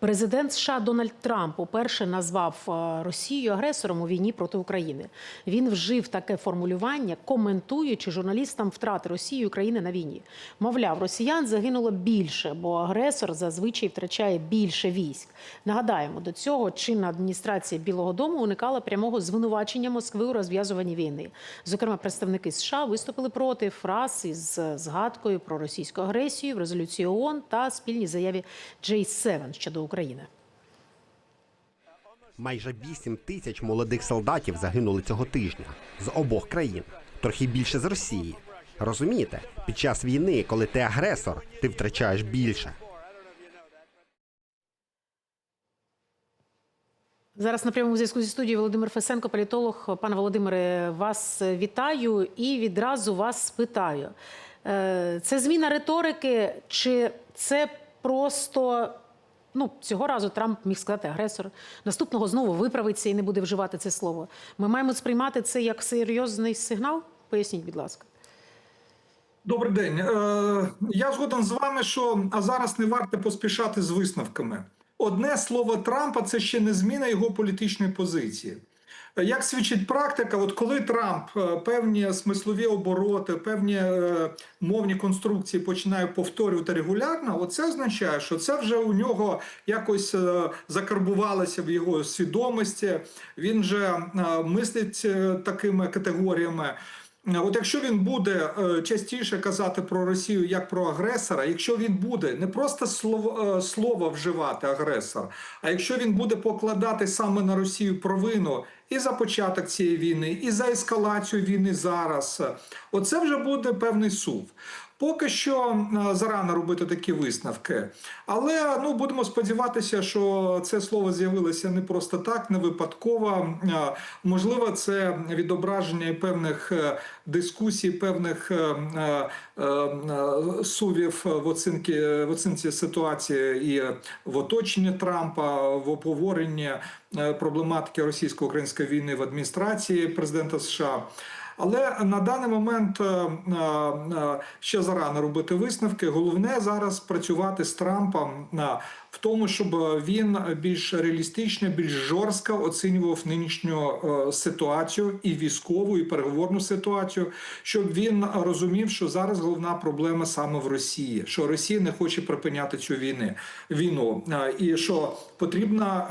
Президент США Дональд Трамп уперше назвав е, Росію агресором у війні проти України. Він вжив таке формулювання, коментуючи журналістам втрати Росії і України на війні. Мовляв, росіян загинуло більше, бо агресор зазвичай втрачає більше військ. Нагадаємо, до цього чинна адміністрація Білого Дому уникала прямого звинувачення Москви у розв'язуванні війни. Зокрема, представники США виступили проти фраз із згадкою про російську агресію в резолюції ООН та спільній заяві J7 щодо України. Майже 8 тисяч молодих солдатів загинули цього тижня з обох країн, трохи більше з Росії. Розумієте, під час війни, коли ти агресор, ти втрачаєш більше. Зараз на прямому зв'язку зі студією Володимир Фесенко, політолог. Пане Володимире, вас вітаю і відразу вас спитаю. Е, Це зміна риторики, чи це просто ну цього разу Трамп міг сказати агресор, наступного знову виправиться і не буде вживати це слово. Ми маємо сприймати це як серйозний сигнал? Поясніть, будь ласка. Добрий день. Е, Я згоден з вами, що а зараз не варто поспішати з висновками. Одне слово Трампа це ще не зміна його політичної позиції. Е, Як свідчить практика, от коли Трамп е, певні смислові обороти, певні е, мовні конструкції починає повторювати регулярно, це означає, що це вже у нього якось закарбувалося в його свідомості. Він же мислить такими категоріями. От якщо він буде е, частіше казати про Росію як про агресора, якщо він буде не просто слово, е, слово вживати агресор, а якщо він буде покладати саме на Росію провину і за початок цієї війни, і за ескалацію війни зараз, е, оце вже буде певний сув. Поки що е, зарано робити такі висновки, але ну будемо сподіватися, що це слово з'явилося не просто так, не випадково. Е, Можливо, це відображення певних е, дискусій, певних сувів в оцінці, в оцінці ситуації і в оточенні Трампа, в обговоренні проблематики російсько-української війни в адміністрації президента США. Але на даний момент е, е, ще зарано робити висновки. Головне зараз працювати з Трампом е, в тому, щоб він більш реалістично, більш жорстко оцінював нинішню ситуацію і військову, і переговорну ситуацію, щоб він розумів, що зараз головна проблема саме в Росії, що Росія не хоче припиняти цю війни війну, і що потрібна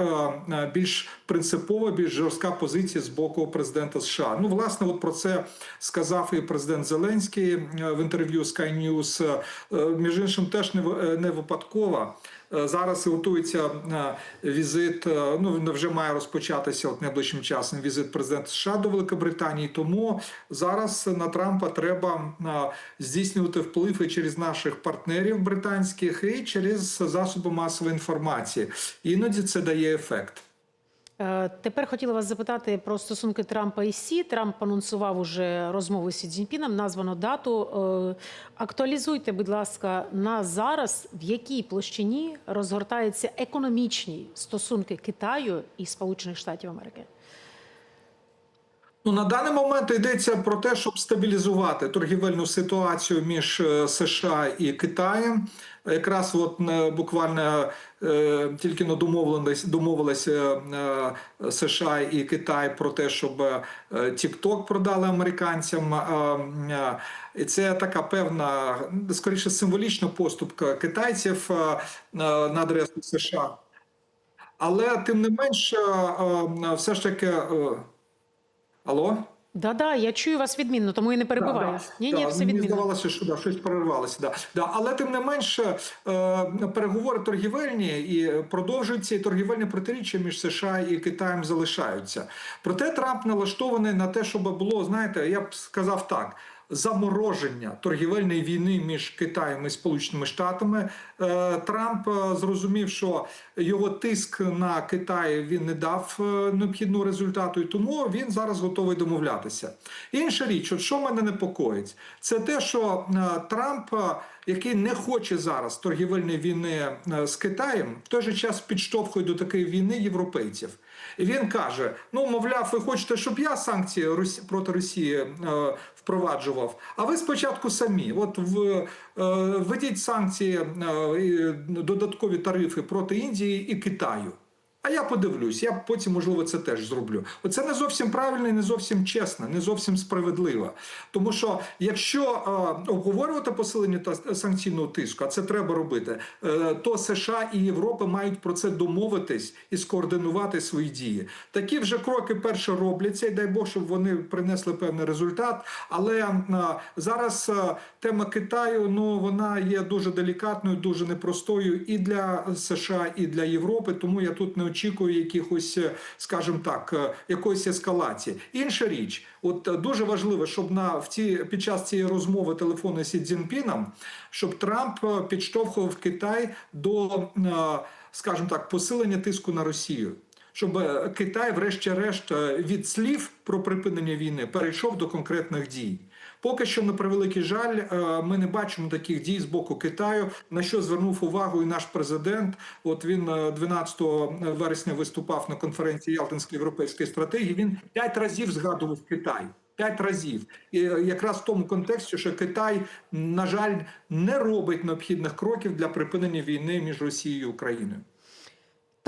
більш принципова, більш жорстка позиція з боку президента США. Ну, власне, от про це сказав і президент Зеленський е, в інтерв'ю Sky News. Е, Між іншим, теж не е, не випадково. Зараз готується візит. Ну він вже має розпочатися от найближчим часом. Візит президента США до Великобританії. Тому зараз на Трампа треба здійснювати вплив і через наших партнерів британських, і через засоби масової інформації. Іноді це дає ефект. Е, Тепер хотіла вас запитати про стосунки Трампа і Сі. Трамп анонсував уже розмову з Сі названо дату. Е, Актуалізуйте, будь ласка, на зараз в якій площині розгортаються економічні стосунки Китаю і Сполучених Штатів Америки. Ну, на даний момент йдеться про те, щоб стабілізувати торгівельну ситуацію між е, США і Китаєм. Якраз от е, буквально е, тільки домовилися е, США і Китай про те, щоб е, TikTok продали американцям. Е, е, І це така певна, скоріше символічна поступка китайців е, е, на адресу США. Але тим не менш, е, е, все ж таки. е, Алло? Да, да, я чую вас відмінно, тому і не перебуваю. Да, да. Ні, ні, Да, все Мені здавалося, що да, щось перервалося. Да. Да. Але тим не менше, е, переговори торгівельні і продовжуються, і торгівельні протиріччя між США і Китаєм залишаються. Проте Трамп налаштований на те, щоб було, знаєте, я б сказав так. Замороження торгівельної війни між Китаєм і Сполученими Штатами Е, Трамп е, зрозумів, що його тиск на Китай він не дав е, необхідного результату, і тому він зараз готовий домовлятися. Інша річ, от що мене непокоїть, це те, що Трамп, який не хоче зараз торгівельної війни е, з Китаєм, в той же час підштовхує до такої війни європейців. І він каже: ну, мовляв, ви хочете, щоб я санкції проти Росії е, впроваджував. А ви спочатку самі. От в, е, введіть санкції, додаткові тарифи проти Індії і Китаю. А я подивлюсь, я потім, можливо, це теж зроблю. Оце не зовсім правильно і не зовсім чесно, не зовсім справедливо. Тому що якщо е, обговорювати посилення та санкційного тиску, а це треба робити, е, то США і Європа мають про це домовитись і скоординувати свої дії. Такі вже кроки перше робляться, і дай Бог, щоб вони принесли певний результат. Але е, зараз е, тема Китаю ну вона є дуже делікатною, дуже непростою і для США, і для Європи. Тому я тут не очікую якихось, е, скажімо так, е, якоїсь ескалації. Інша річ, от е, дуже важливо, щоб на в ці під час цієї розмови телефону зі Цзіньпіном, щоб Трамп підштовхував Китай до, скажімо так, посилення тиску на Росію. Щоб Китай, врешті-решт, від слів про припинення війни перейшов до конкретних дій. Поки що, на превеликий жаль, е, ми не бачимо таких дій з боку Китаю, на що звернув увагу і наш президент. От він е, 12 вересня виступав на конференції Ялтинської європейської стратегії. Він п'ять разів згадував Китай. П'ять разів, і е, якраз в тому контексті, що Китай, на жаль, не робить необхідних кроків для припинення війни між Росією і Україною.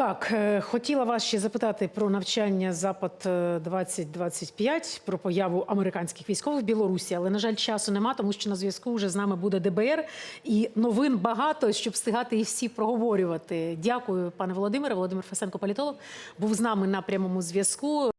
Так, е, хотіла вас ще запитати про навчання Запад е, 2025, про появу американських військових в Білорусі, але на жаль, часу нема, тому що на зв'язку вже з нами буде ДБР і новин багато, щоб встигати і всі проговорювати. Дякую, пане Володимире. Володимир Фасенко, політолог, був з нами на прямому зв'язку.